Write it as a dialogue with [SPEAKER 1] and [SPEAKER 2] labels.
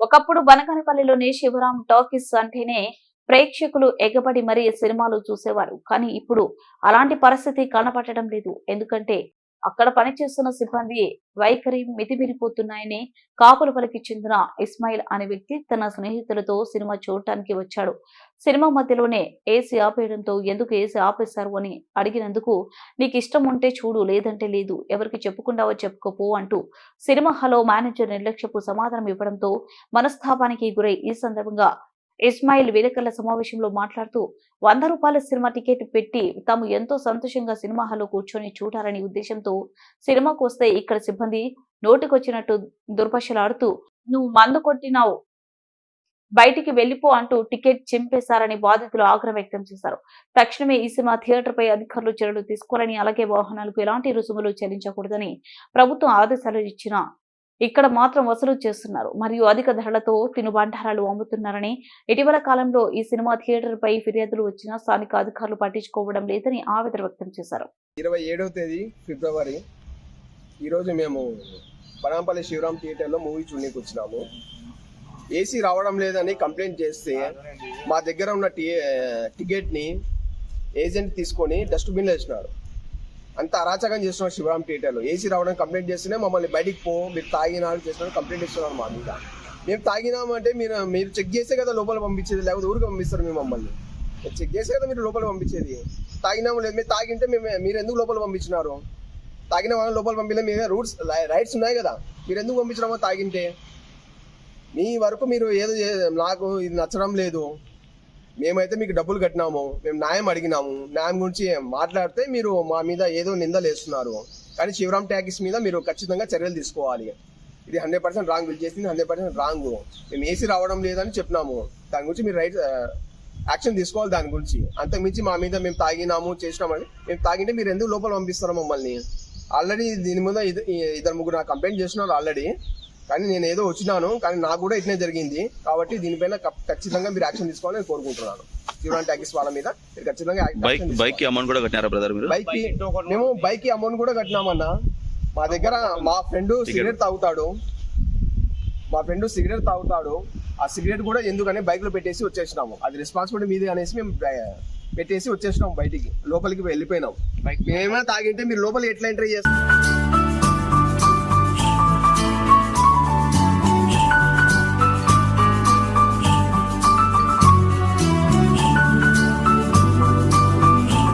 [SPEAKER 1] ఒకప్పుడు బనగానపల్లిలోని శివరాం టాకీస్ అంటేనే ప్రేక్షకులు ఎగబడి మరీ సినిమాలు చూసేవారు. కానీ ఇప్పుడు అలాంటి పరిస్థితి కనపడటం లేదు. ఎందుకంటే అక్కడ పనిచేస్తున్న సిబ్బంది వైఖరి మితిమిరిపోతున్నాయని కాపులపల్లికి చెందిన ఇస్మాయిల్ అనే వ్యక్తి తన స్నేహితులతో సినిమా చూడటానికి వచ్చాడు. సినిమా మధ్యలోనే ఏసీ ఆపేయడంతో ఎందుకు ఏసీ ఆపేశారు అని అడిగినందుకు నీకు ఇష్టం ఉంటే చూడు లేదంటే లేదు ఎవరికి చెప్పుకుండావో చెప్పుకోపో అంటూ సినిమా హాలో మేనేజర్ నిర్లక్ష్యపు సమాధానం ఇవ్వడంతో మనస్తాపానికి గురై ఈ సందర్భంగా ఇస్మాయిల్ విలేకరుల సమావేశంలో మాట్లాడుతూ వంద రూపాయల సినిమా టికెట్ పెట్టి తాము ఎంతో సంతోషంగా సినిమా హాల్లో కూర్చొని చూడాలనే ఉద్దేశంతో సినిమాకు వస్తే ఇక్కడ సిబ్బంది నోటికొచ్చినట్టు దుర్భాషలాడుతూ నువ్వు మందు కొట్టినావు బయటికి వెళ్ళిపో అంటూ టికెట్ చింపేశారని బాధితులు ఆగ్రహం వ్యక్తం చేశారు. తక్షణమే ఈ సినిమా థియేటర్ పై అధికారులు చర్యలు తీసుకోవాలని అలాగే వాహనాలకు ఎలాంటి రుసుములు చెల్లించకూడదని ప్రభుత్వం ఆదేశాలు ఇచ్చినా ఇక్కడ మాత్రం వసూలు చేస్తున్నారు. మరియు అధిక ధరలతో తినుబండారాలు అమ్ముతున్నారని ఇటీవల కాలంలో ఈ సినిమా థియేటర్ పై ఫిర్యాదులు వచ్చినా స్థానిక అధికారులు పట్టించుకోవడం లేదని ఆవేదన వ్యక్తం చేశారు.
[SPEAKER 2] ఇరవై ఏడవ తేదీ ఫిబ్రవరి ఈరోజు మేము పనాంపల్లి శివరాం థియేటర్లో మూవీ చూడడానికి వచ్చినాము. ఏసీ రావడం లేదని కంప్లైంట్ చేస్తే మా దగ్గర ఉన్న టి టికెట్ని ఏజెంట్ తీసుకొని డస్ట్బిన్లో వేసినారు. అంత అరాచకం చేస్తున్నారు శివరామ్ థియేటర్లో. ఏసీ రావడం కంప్లైంట్ చేస్తేనే మమ్మల్ని బయటికి పో మీరు తాగినారు చేస్తున్నారు కంప్లైంట్ ఇస్తున్నారు మా మీద. మేము తాగినామంటే మీరు మీరు చెక్ చేసే కదా లోపల పంపించేది లేకపోతే ఊరికి పంపిస్తారు మేము మమ్మల్ని. చెక్ చేసే కదా మీరు లోపల పంపించేది. తాగినాము లేదు మీరు తాగింటే మేము మీరు ఎందుకు లోపల పంపించినారు? తాగిన వాళ్ళని లోపల పంపిలే మీ రూట్స్ రైట్స్ ఉన్నాయి కదా. మీరు ఎందుకు పంపించడమో తాగింటే? మీ వరకు మీరు ఏదో నాకు ఇది నచ్చడం లేదు. మేమైతే మీకు డబ్బులు కట్టినాము మేము న్యాయం అడిగినాము. న్యాయం గురించి మాట్లాడితే మీరు మా మీద ఏదో నిందలు వేస్తున్నారు. కానీ శివరామ్ ట్యాక్స్ మీద మీరు ఖచ్చితంగా చర్యలు తీసుకోవాలి. ఇది హండ్రెడ్ పర్సెంట్ రాంగ్ బిల్ చేసింది హండ్రెడ్ పర్సెంట్ రాంగ్. మేము ఏసీ రావడం లేదని చెప్పినాము. దాని గురించి మీరు రైట్ యాక్షన్ తీసుకోవాలి దాని గురించి. అంతకుమించి మా మీద మేము తాగినాము చేసినామని మేము తాగింటే మీరు ఎందుకు లోపల పంపిస్తారు మమ్మల్ని? ఆల్రెడీ దీని మీద ఇద్దరు ముగ్గురు నాకు కంప్లైంట్ చేస్తున్నారు ఆల్రెడీ. కానీ నేను ఏదో వచ్చినాను కానీ నాకు కూడా ఇట్నే జరిగింది. కాబట్టి దీనిపైన ఖచ్చితంగా మీరు యాక్షన్ తీసుకోవాలని నేను కోరుకుంటున్నాను. శివరాన్ ట్యాక్స్ వాళ్ళ మీద మీరు ఖచ్చితంగా యాక్షన్
[SPEAKER 3] బైక్ అమౌంట్ కూడా కట్టినారా బ్రదర్ మీరు?
[SPEAKER 2] బైక్కి మేము బైక్కి అమౌంట్ కూడా కట్టినామన్నా. మా దగ్గర మా ఫ్రెండ్ సిగరెట్ తాగుతాడు. మా ఫ్రెండ్ సిగరెట్ తాగుతాడు. ఆ సిగరెట్ కూడా ఎందుకని బైక్లో పెట్టేసి వచ్చేసినాము. అది రెస్పాన్సిబిలిటీ మీదే అనేసి మేము బై- పెట్టేసి వచ్చేసినాం బయటికి. లోపలికి వెళ్ళిపోయినాం. మేమేమైనా తాగింటే మీరు లోపలికి ఎట్లా ఎంట్రీ చేస్తారు?